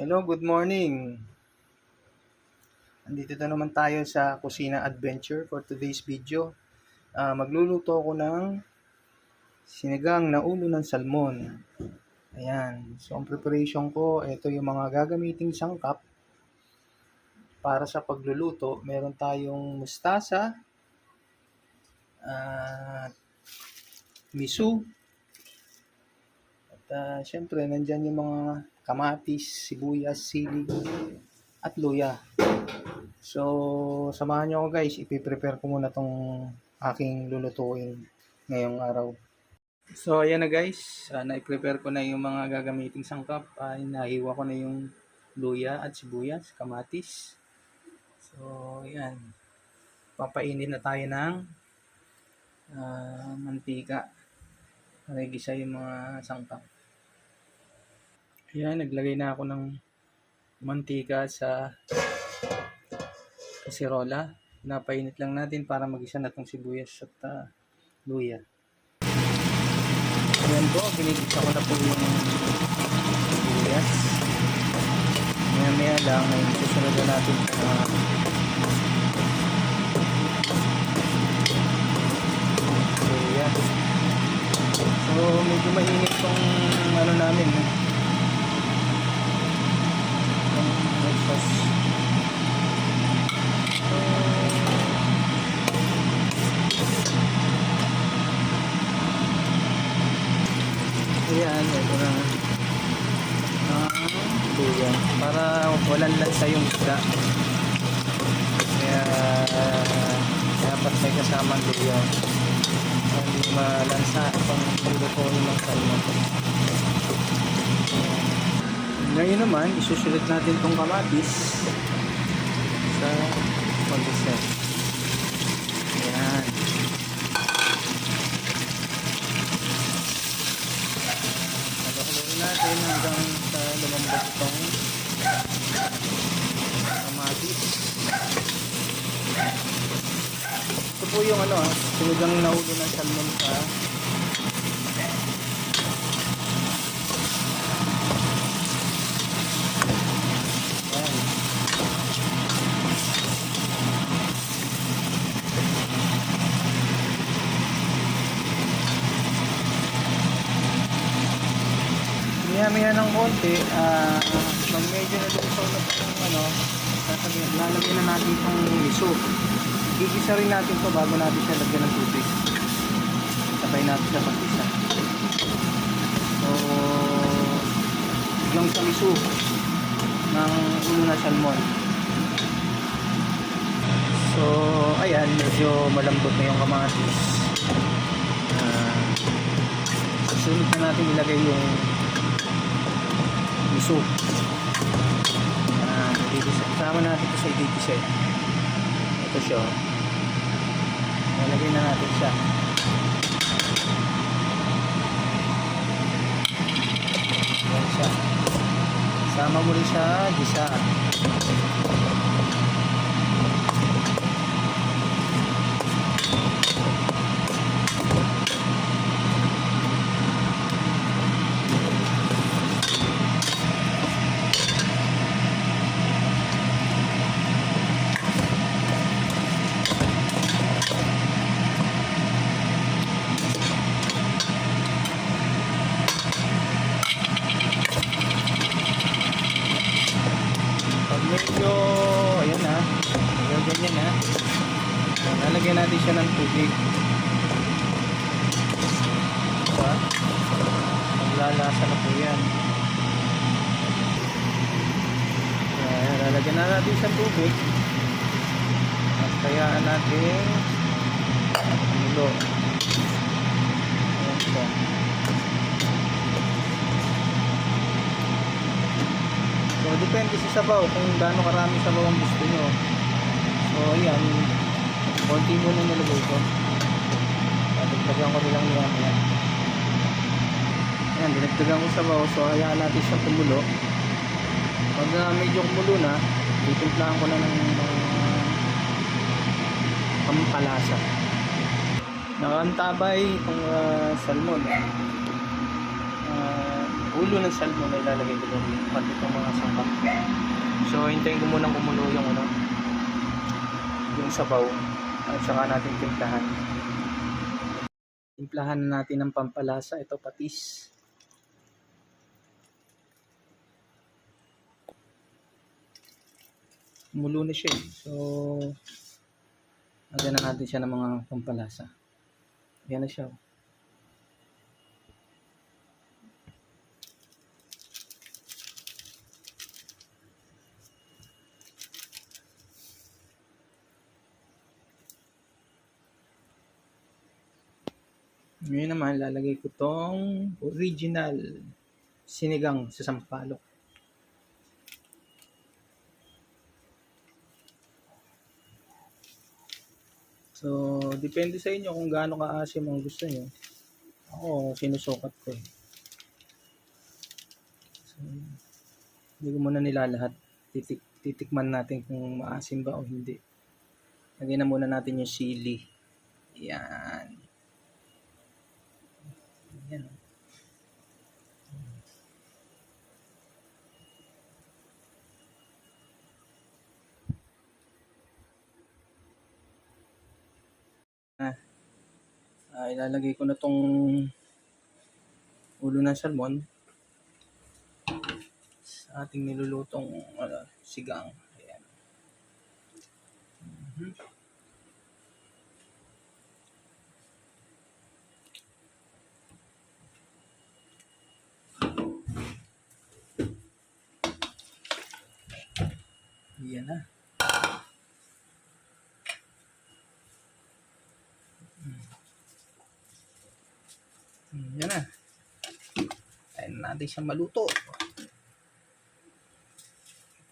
Hello, good morning. Andito na naman tayo sa Kusina Adventure for today's video. Ah, magluluto ako ng sinigang na ulo ng salmon. Ayan. So, ang preparation ko, ito yung mga gagamiting sangkap para sa pagluluto. Meron tayong mustasa, at miso, ah, syempre, nandyan yung mga kamatis, sibuyas, sili, at luya. So, samahan nyo ako guys. Ipiprepare ko muna tong aking lulutuin ngayong araw. So, ayan na guys. Uh, na-prepare ko na yung mga gagamiting sangkap. Uh, nahiwa ko na yung luya at sibuyas, kamatis. So, ayan. Papainin na tayo ng ah, mantika. Para igisa yung mga sangkap. Ayan, naglagay na ako ng mantika sa kasirola. Napainit lang natin para magisa na itong sibuyas at ah, luya. Ayan po, ginigisa ko na po yung sibuyas. Maya maya lang, ay susunod na natin luya. So, medyo mainit tong ano namin, no? Yung breakfast. So, Ayan, ito na. Ah, luya. Para walang lansa yung isda. Kaya, dapat may luya. Para Hindi malansa itong lutuin ng salmon. Ngayon naman, isusulit natin itong kamatis sa condenser. Ayan. Palakuloyin natin hanggang sa lumambot itong kamatis. Ito po yung ano, ah, sinigang naulo ng salmon sa Maya-maya ng konti, ah, pag medyo na po yung ano, sasabihin, lalagyan na natin itong miso. Gigisa rin natin to bago natin siya lagyan ng tubig. Sabay natin siya pag-isa. So, yung sa miso ng ulo na salmon. So, ayan, medyo malambot na yung kamatis. Ah, susunod na natin ilagay yung Ah, igigisa. Sama natin ito sa eh. Ito siya. oh. Na natin siya. Yan siya. Sama mo rin siya, gisa. Pag medyo, ayan na, medyo ganyan na, lalagyan natin siya ng tubig. Diba? Maglalasa na po yan. Ayan, lalagyan na natin ng tubig. At kayaan natin mulo. Ayan siya. So, depende sa sabaw kung gaano karami sabaw ang gusto nyo. So, ayan. Konti muna nilagay ko. Dagdagan ko nilang niyan. Ayan. Ayan, dinagdagan ko sabaw. So, hayaan natin siya kumulo. Pag uh, medyo kumulo na, titimplahan ko na ng mga pampalasa. Nakantabay itong ah, salmon. Ah, ulo ng salmon na ilalagay ko doon. Pati itong mga sangkap. So, hintayin ko munang kumulo yung ano, yung sabaw. At saka natin timplahan. Timplahan natin ng pampalasa. Ito patis. Kumulo na siya eh. So, lagyan na natin siya ng mga pampalasa. Yan na siya. oh. Ngayon naman, lalagay ko tong original sinigang sa sampalok. So, depende sa inyo kung gaano kaasim ang gusto nyo. Ako, sinusukat ko eh. So, hindi ko muna nilalahat. Titik, titikman natin kung maasim ba o hindi. Lagyan na muna natin yung sili. Yan. Yan. Ah, ilalagay ko na tong ulo ng salmon sa ating nilulutong ano, sigang. Ayan. Mhm. Yan na. Hmm, Yan na. Ayan natin siya maluto.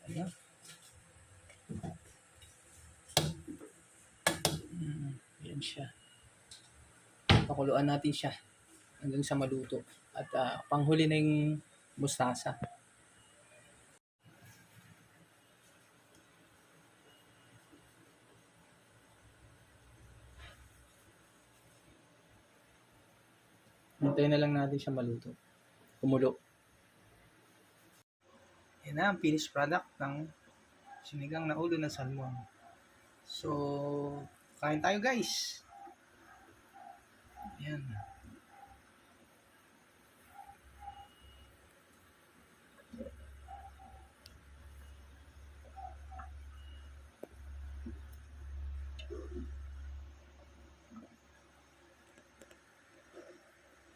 Ayan. Hmm, Yan siya. Pakuluan natin siya hanggang sa maluto. At ah, panghuli na yung mustasa. Hintayin na lang natin siya maluto. Kumulo. Yan na ang finished product ng sinigang na ulo ng salmon. So, kain tayo guys. Yan.